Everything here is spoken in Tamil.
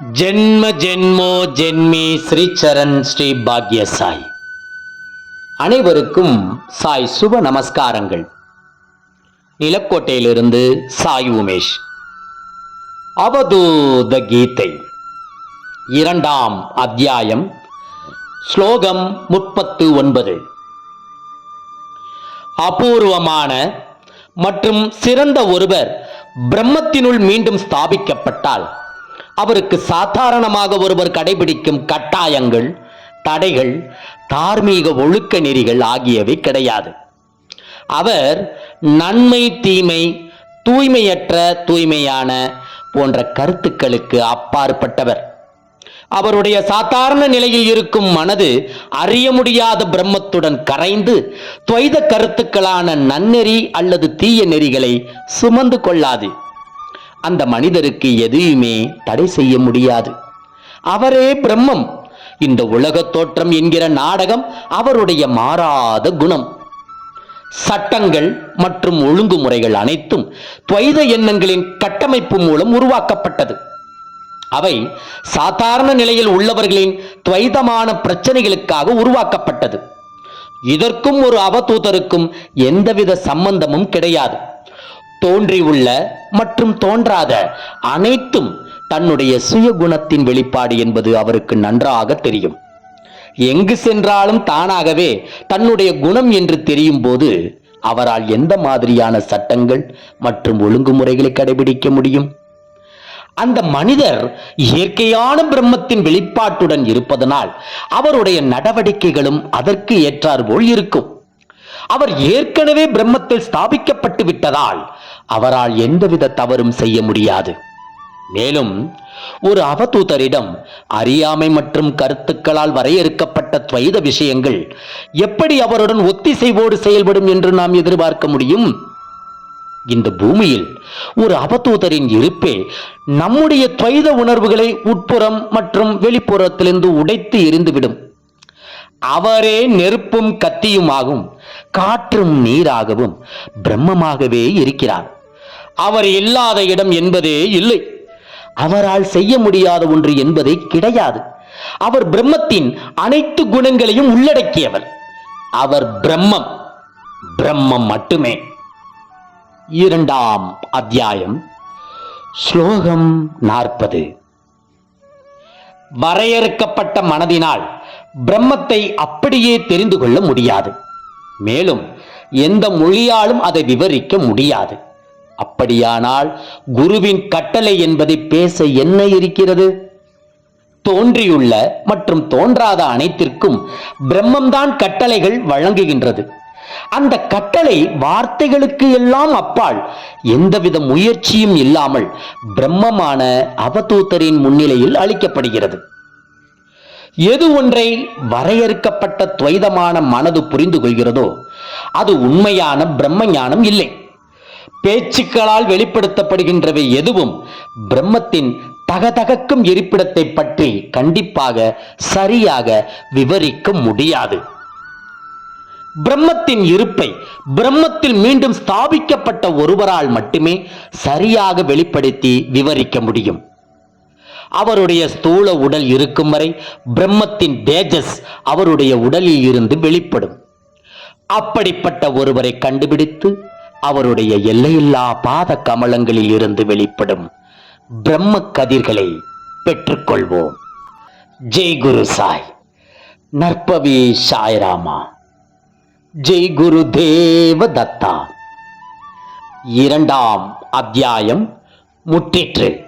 ஜென்ம ஜென்மோ ஜென்மி ஸ்ரீச்சரண் ஸ்ரீ பாக்ய சாய் அனைவருக்கும் சாய் சுப நமஸ்காரங்கள். நிலக்கோட்டையிலிருந்து சாய் உமேஷ். அவதூத கீதை. இரண்டாம் அத்தியாயம். ஸ்லோகம் முப்பத்து ஒன்பது அபூர்வமான மற்றும் சிறந்த ஒருவர் பிரம்மத்தினுள் மீண்டும் ஸ்தாபிக்கப்பட்டால் அவருக்கு சாதாரணமாக ஒருவர் கடைபிடிக்கும் கட்டாயங்கள் தடைகள் தார்மீக ஒழுக்க நெறிகள் ஆகியவை கிடையாது. அவர் நன்மை தீமை தூய்மையற்ற தூய்மையான போன்ற கருத்துக்களுக்கு அப்பாற்பட்டவர். அவருடைய சாதாரண நிலையில் இருக்கும் மனது அறிய முடியாத பிரம்மத்துடன் கரைந்து துவைத கருத்துக்களான நன்னெறி அல்லது தீய நெறிகளை சுமந்து கொள்ளாது. அந்த மனிதருக்கு எதையுமே தடை செய்ய முடியாது. அவரே பிரம்மம். இந்த உலகத் தோற்றம் என்கிற நாடகம் அவருடைய மாறாத குணம். சட்டங்கள் மற்றும் ஒழுங்குமுறைகள் அனைத்தும் துவைத எண்ணங்களின் கட்டமைப்பு மூலம் உருவாக்கப்பட்டது. அவை சாதாரண நிலையில் உள்ளவர்களின் துவைதமான பிரச்சனைகளுக்காக உருவாக்கப்பட்டது. இதற்கும் ஒரு அவதூதருக்கும் எந்தவித சம்பந்தமும் கிடையாது. தோன்றியுள்ள மற்றும் தோன்றாத அனைத்தும் தன்னுடைய சுய குணத்தின் வெளிப்பாடு என்பது அவருக்கு நன்றாக தெரியும். எங்கு சென்றாலும் தானாகவே தன்னுடைய குணம் என்று தெரியும் போது அவரால் எந்த மாதிரியான சட்டங்கள் மற்றும் ஒழுங்குமுறைகளை கடைபிடிக்க முடியும்? அந்த மனிதர் இயற்கையான பிரம்மத்தின் வெளிப்பாட்டுடன் இருப்பதனால் அவருடைய நடவடிக்கைகளும் அதற்கு ஏற்றாற்போல் இருக்கும். அவர் ஏற்கனவே பிரம்மத்தில் ஸ்தாபிக்கப்பட்டு விட்டதால் அவரால் எந்தவித தவறும் செய்ய முடியாது. மேலும் ஒரு அவதூதரிடம் அறியாமை மற்றும் கருத்துக்களால் வரையறுக்கப்பட்ட துவைத விஷயங்கள் எப்படி அவருடன் ஒத்திசைவோடு செயல்படும் என்று நாம் எதிர்பார்க்க முடியும்? இந்த பூமியில் ஒரு அவதூதரின் இருப்பே நம்முடைய துவைத உணர்வுகளை உட்புறம் மற்றும் வெளிப்புறத்திலிருந்து உடைத்து எரிந்துவிடும். அவரே நெருப்பும் கத்தியுமாகும் காற்றும் நீராகவும் பிரம்மமாகவே இருக்கிறார். அவர் இல்லாத இடம் என்பதே இல்லை. அவரால் செய்ய முடியாத ஒன்று என்பதே கிடையாது. அவர் பிரம்மத்தின் அனைத்து குணங்களையும் உள்ளடக்கியவர். அவர் பிரம்மம் பிரம்மம் மட்டுமே. இரண்டாம் அத்தியாயம் ஸ்லோகம் நாற்பது. வரையறுக்கப்பட்ட மனதினால் பிரம்மத்தை அப்படியே தெரிந்து கொள்ள முடியாது. மேலும் எந்த மொழியாலும் அதை விவரிக்க முடியாது. அப்படியானால் குருவின் கட்டளை என்பதை பேச என்ன இருக்கிறது? தோன்றியுள்ள மற்றும் தோன்றாத அனைத்திற்கும் பிரம்மம்தான் கட்டளைகள் வழங்குகின்றது. அந்த கட்டளை வார்த்தைகளுக்கு எல்லாம் அப்பால் எந்தவித முயற்சியும் இல்லாமல் பிரம்மமான அவதூத்தரின் முன்னிலையில் அளிக்கப்படுகிறது. எது ஒன்றை வரையறுக்கப்பட்ட துவைதமான மனது புரிந்து கொள்கிறதோ அது உண்மையான பிரம்ம ஞானம் இல்லை. பேச்சுக்களால் வெளிப்படுத்தப்படுகின்றவை எதுவும் பிரம்மத்தின் தகதகக்கும் இருப்பிடத்தை பற்றி கண்டிப்பாக சரியாக விவரிக்க முடியாது. பிரம்மத்தின் இருப்பை பிரம்மத்தில் மீண்டும் ஸ்தாபிக்கப்பட்ட ஒருவரால் மட்டுமே சரியாக வெளிப்படுத்தி விவரிக்க முடியும். அவருடைய ஸ்தூல உடல் இருக்கும் வரை பிரம்மத்தின் தேஜஸ் அவருடைய உடலில் இருந்து வெளிப்படும். அப்படிப்பட்ட ஒருவரை கண்டுபிடித்து அவருடைய எல்லையில்லா பாத கமலங்களில் இருந்து வெளிப்படும் பிரம்ம கதிர்களை பெற்றுக்கொள்வோம். ஜெய் குரு சாய். நற்பவி சாய்ராமா. ஜெய் குரு தேவ தத்தா இரண்டாம் அத்தியாயம் முற்றிற்று.